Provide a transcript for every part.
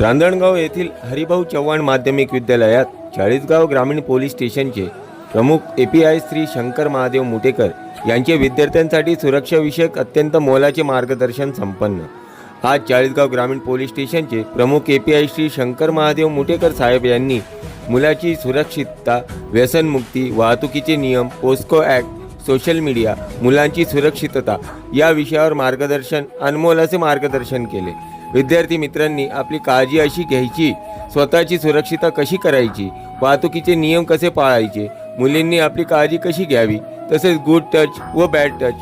रांजणगाव येथील हरिभाऊ चव्हाण माध्यमिक विद्यालयात चाळीसगाव ग्रामीण पोलीस स्टेशनचे प्रमुख A P I Shri Shankar Mahadev Mutekar यांचे विद्यार्थ्यांसाठी सुरक्षाविषयक अत्यंत मोलाचे मार्गदर्शन संपन्न. आज चाळीसगाव ग्रामीण पोलीस स्टेशनचे प्रमुख A P I Shri Shankar Mahadev Mutekar saheb यांनी मुलाची सुरक्षितता व्यसनमुक्ती वाहतुकीचे नियम पोस्को ॲक्ट सोशल मीडिया मुलांची सुरक्षितता या विषयावर मार्गदर्शन अनमोल असे मार्गदर्शन केले. विद्यार्थी मित्रांनी आपली काळजी अशी घ्यायची स्वतःची सुरक्षितता कशी करायची वाहतुकीचे नियम कसे पाळायचे मुलींनी आपली काळजी कशी घ्यावी तसेच गुड टच व बॅड टच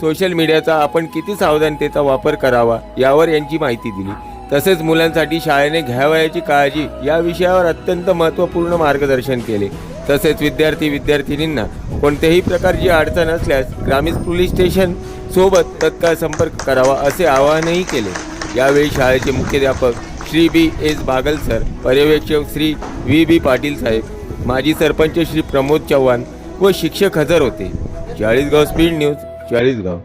सोशल मीडियाचा आपण किती सावधानतेचा वापर करावा यावर यांची माहिती दिली. तसेच मुलांसाठी शाळेने घ्यावयाची काळजी या विषयावर अत्यंत महत्त्वपूर्ण मार्गदर्शन केले. तसेच विद्यार्थी विद्यार्थिनींना कोणत्याही प्रकारची अडचण असल्यास ग्रामीण पोलीस स्टेशन सोबत तत्काळ संपर्क करावा असे आवाहनही केले. यावेळी शाळेचे मुख्याध्यापक Shri B S Bhagal sir पर्यवेक्षक श्री व्ही बी पाटील साहेब माजी सरपंच श्री प्रमोद चव्हाण व शिक्षक हजर होते. Chalisgaon speed news Chalisgaon.